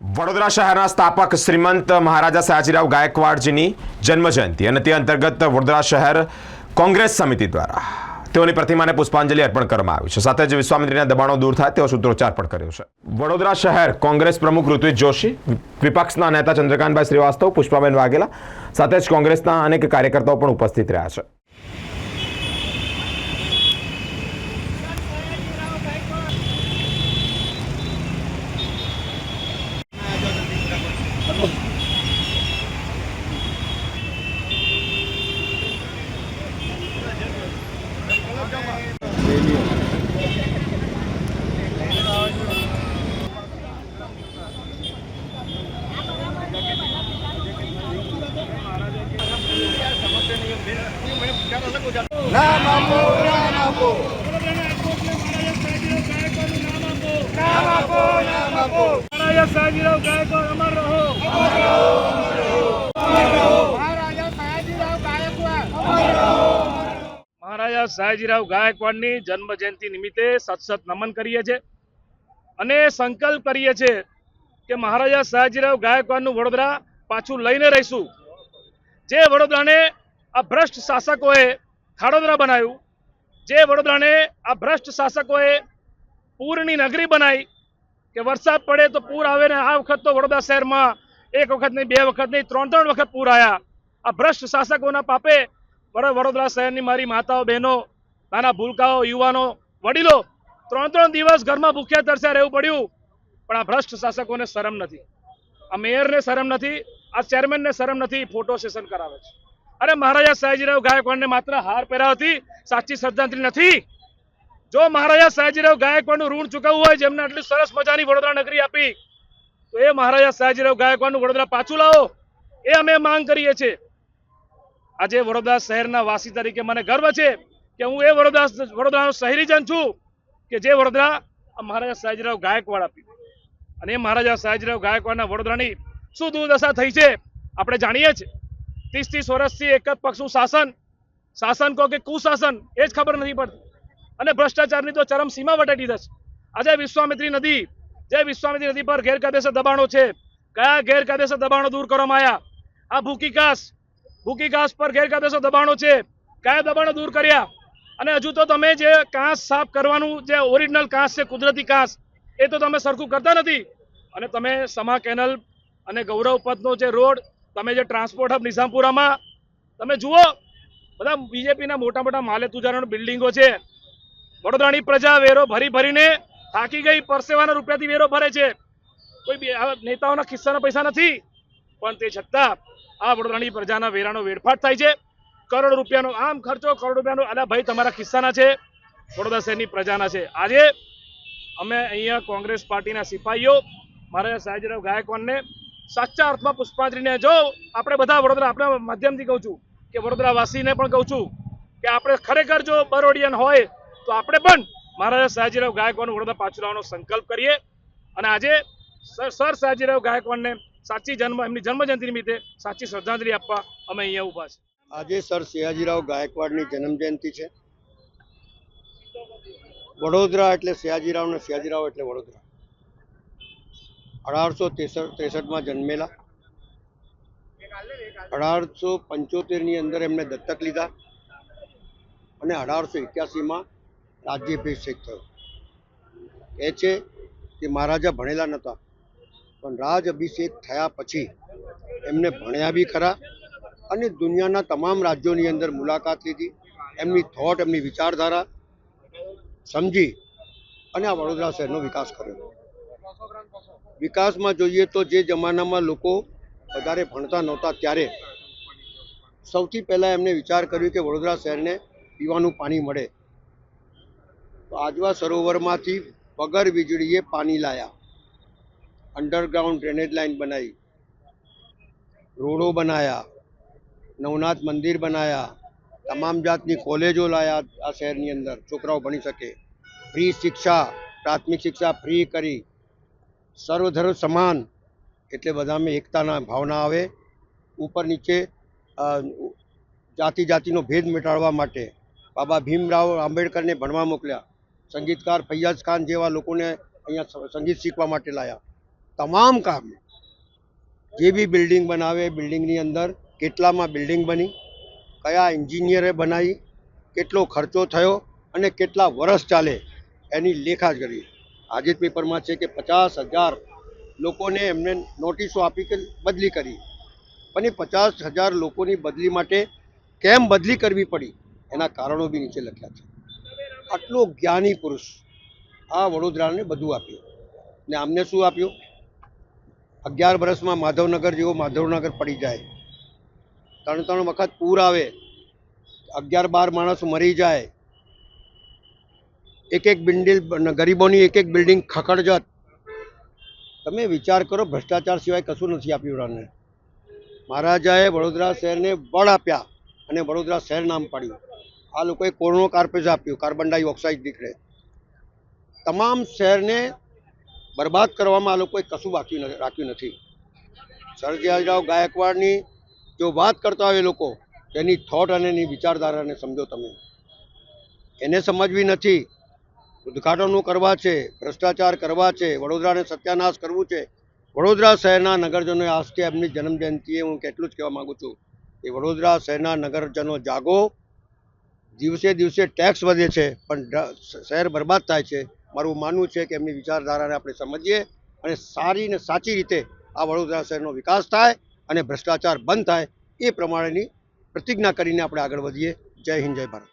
વડોદરા શહેરના સ્થાપક શ્રીમંત મહારાજા સયાજીરાવ ગાયકવાડજીની જન્મજયંતિ અને તે અંતર્ગત વડોદરા શહેર કોંગ્રેસ સમિતિ દ્વારા તેઓની પ્રતિમાને પુષ્પાંજલિ અર્પણ કરવામાં આવી છે. સાથે જ વિશ્વામિત્રીના દબાણો દૂર થાય તેવો સૂત્રોચ્ચાર પણ કર્યો છે. વડોદરા શહેર કોંગ્રેસ પ્રમુખ ઋત્વિજ જોશી, વિપક્ષના નેતા ચંદ્રકાંતભાઈ શ્રીવાસ્તવ, પુષ્પાબેન વાઘેલા, સાથે જ કોંગ્રેસના અનેક કાર્યકર્તાઓ પણ ઉપસ્થિત રહ્યા છે. મહારાજા સયાજીરાવ ગાયકવાડ અમર જન્મ જયંતિ નિમિત્તે સત સત નમન કરીએ છીએ અને સંકલ્પ કરીએ છીએ કે મહારાજા સયાજીરાવ ગાયકવાડનું વડોદરા પાછું લઈને રહીશું. જે વડોદરાને આ ભ્રષ્ટ શાસકોએ ખાડોદરા બનાવ્યું. જે વડોદરાને આ ભ્રષ્ટ શાસકોએ પૂરની નગરી બનાવી કે વરસાદ પડે તો પૂર આવે ને આ વખત તો વડોદરા શહેરમાં એક વખત નહીં, બે વખત નહીં, ત્રણ ત્રણ વખત પૂર આવ્યા આ ભ્રષ્ટ શાસકોના પાપે વડોદરા શહેરની મારી માતાઓ, બહેનો, નાના ભૂલકાઓ, યુવાનો, વડીલો ત્રણ ત્રણ દિવસ ઘરમાં ભૂખ્યા તરસ્યા રહેવું પડ્યું. પણ આ ભ્રષ્ટ શાસકોને શરમ નથી. આ મેયરને શરમ નથી, આ ચેરમેનને શરમ નથી, ફોટો સેશન કરાવે છે. અરે મહારાજા સયાજીરાવ ગાયકવાડને માત્ર હાર પહેરાવતી સાચી શ્રદ્ધાંજલિ નથી. જો મહારાજા સયાજીરાવ ગાયકવાડનું ઋણ ચૂકવવું હોય, જેમને આટલી સરસ મજાની વડોદરા નગરી આપી, તો એ મહારાજા સયાજીરાવ ગાયકવાડનું વડોદરા પાછું લાવો. એ અમે માંગ કરીએ છીએ. આજે વડોદરા શહેરના વાસી તરીકે મને ગર્વ છે કે હું એ વડોદરા વડોદરાનો શહેરીજન છું કે જે વડોદરા મહારાજા સયાજીરાવ ગાયકવાડ આપી. અને મહારાજા સયાજીરાવ ગાયકવાડના વડોદરાની શું દુર્દશા થઈ છે, આપણે જાણીએ છીએ. ત્રીસ ત્રીસ વર્ષથી એક જ પક્ષનું શાસન શાસન કહો કે કુશાસન, એ જ ખબર નથી પડતી. અને ભ્રષ્ટાચારની તો ચરમ સીમા વટાટી દીધા આજે વિશ્વામિત્રી નદી, જે વિશ્વામિત્રી નદી પર ગેરકાયદેસર દબાણો છે, કયા ગેરકાયદેસર દબાણો દૂર કરવામાં આવ્યા? આ ભૂકી ઘાસ ભૂકી ઘાસ પર ગેરકાયદેસર દબાણો છે. કયા દબાણો દૂર કર્યા? અને હજુ તો તમે જે કાંસ સાફ કરવાનું, જે ઓરિજિનલ કાંસ છે, કુદરતી કાંસ એ તો તમે સરખું કરતા નથી. અને તમે સમા કેનલ અને ગૌરવ પથનો જે રોડ તમે જે ટ્રાન્સપોર્ટ હબ નિઝામપુરામાં, તમે જુઓ, બધા બીજેપીના મોટા મોટા માલે તુજારણ બિલ્ડિંગો છે. વડોદરાની પ્રજા વેરો ભરી ભરીને થાકી ગઈ, પરસેવાના રૂપિયાથી વેરો ભરે છે. કોઈ નેતાઓના ખિસ્સાના પૈસા નથી, પણ તે છતાં આ વડોદરાની પ્રજાના વેરાનો વેડફાટ થાય છે. કરોડ રૂપિયાનો, આમ ખર્ચો કરોડ રૂપિયાનો, અલા ભાઈ, તમારા ખિસ્સાના છે. વડોદરા શહેરની પ્રજાના છે. આજે અમે અહીંયા કોંગ્રેસ પાર્ટીના સિપાહીઓ મારા સાહેજરાવ ગાયકવાડને સાચા અર્થમાં પુષ્પાંજલિને જો આપણે બધા વડોદરા આપણા માધ્યમથી કહું છું કે વડોદરાવાસીને પણ કહું છું કે આપણે ખરેખર જો બરોડિયન હોય તો આપણે પણ મહારાજા સયાજીરાવ ગાયકવાડનું વડોદરા પાછું લાવવાનો સંકલ્પ કરીએ. અને આજે સર સયાજીરાવ ગાયકવાડને સાચી જન્મ, એમની જન્મજયંતિ નિમિત્તે સાચી શ્રદ્ધાંજલિ આપવા અમે અહીંયા ઊભા છે આજે સર સયાજીરાવ ગાયકવાડની જન્મજયંતિ છે. વડોદરા એટલે સયાજીરાવ ને સયાજીરાવ એટલે વડોદરા. અઢારસો ત્રેસઠ, ત્રેસઠમાં જન્મેલા. અઢારસો પંચોતેરની અંદર એમને દત્તક લીધા અને અઢારસો એક્યાસીમાં રાજ્યાભિષેક થયો. એ છે કે મહારાજા ભણેલા નહોતા, પણ રાજ અભિષેક થયા પછી એમને ભણ્યા બી ખરા અને દુનિયાના તમામ રાજ્યોની અંદર મુલાકાત લીધી. એમની થોટ એમની વિચારધારા સમજી અને આ વડોદરા શહેરનો વિકાસ કર્યો. વિકાસમાં જોઈએ તો જે જમાનામાં લોકો વધારે ભણતા નહોતા ત્યારે સૌથી પહેલાં એમને વિચાર કર્યો કે વડોદરા શહેરને પીવાનું પાણી મળે. તો આજવા સરોવરમાંથી વગર વીજળીએ પાણી લાયા. અંડરગ્રાઉન્ડ ડ્રેનેજ લાઇન બનાવી રોડો બનાયા. નવનાથ મંદિર બનાયા. તમામ જાતની કોલેજો લાયા આ શહેરની અંદર. છોકરાઓ ભણી શકે. ફ્રી શિક્ષા, પ્રાથમિક શિક્ષા ફ્રી કરી. સર્વધર્મ સમાન એટલે બધામાં એકતાના ભાવના આવે. ઉપર નીચે જાતિ જાતિનો ભેદ મિટાડવા માટે બાબા ભીમરાવ આંબેડકરને ભણવા મોકલ્યા. સંગીતકાર ફૈયાઝ ખાન જેવા લોકોને અહીંયા સંગીત શીખવા માટે લાયા. તમામ કામ જે બી બિલ્ડિંગ બનાવે, બિલ્ડિંગની અંદર કેટલામાં બિલ્ડિંગ બની, કયા એન્જિનિયરે બનાવી, કેટલો ખર્ચો થયો અને કેટલા વર્ષ ચાલે એની લેખા કરી આજે જ પેપરમાં છે કે પચાસ હજાર લોકોને એમને નોટિસો આપી કે બદલી કરી. પણ એ પચાસ હજાર લોકોની બદલી માટે કેમ બદલી કરવી પડી? એના કારણો બી નીચે લખ્યા છે. આટલો જ્ઞાની પુરુષ આ વડોદરાને બધું આપ્યું. ને આમને શું આપ્યું? અગિયાર વર્ષમાં માધવનગર જેવો માધવનગર પડી જાય. ત્રણ ત્રણ વખત પૂર આવે. અગિયાર બાર માણસ મરી જાય. એક એક બિલ્ડિંગ ગરીબોની એક એક બિલ્ડિંગ ખખડજત તમે વિચાર કરો, ભ્રષ્ટાચાર સિવાય કશું નથી આપ્યું રાને મહારાજાએ વડોદરા શહેરને બળ આપ્યા અને વડોદરા શહેર નામ પાડ્યું. આ લોકોએ કોરોનો કાર્પેજ આપ્યું, કાર્બન ડાયોક્સાઇડ નીકળે. તમામ શહેરને બરબાદ કરવામાં આ લોકોએ કશું બાકી રાખ્યું નથી. સરજીરાવ ગાયકવાડની જો વાત કરતા હોય એ લોકો, તેની થોટ અને એની વિચારધારાને સમજો તમે. એને સમજવી નથી. ઉદ્ઘાટનો કરવા છે, ભ્રષ્ટાચાર કરવા છે, વડોદરાને સત્યાનાશ કરવું છે. વડોદરા શહેરના નગરજનોએ આજથી એમની જન્મજયંતિએ હું કેટલું જ કહેવા માગું છું કે વડોદરા શહેરના નગરજનો જાગો. દિવસે દિવસે ટેક્સ વધે છે, પણ શહેર બરબાદ થાય છે. મારું માનવું છે કે એમની વિચારધારાને આપણે સમજીએ અને સારી ને સાચી રીતે આ વડોદરા શહેરનો વિકાસ થાય અને ભ્રષ્ટાચાર બંધ થાય એ પ્રમાણેની પ્રતિજ્ઞા કરીને આપણે આગળ વધીએ. જય હિન્દ, જય ભારત.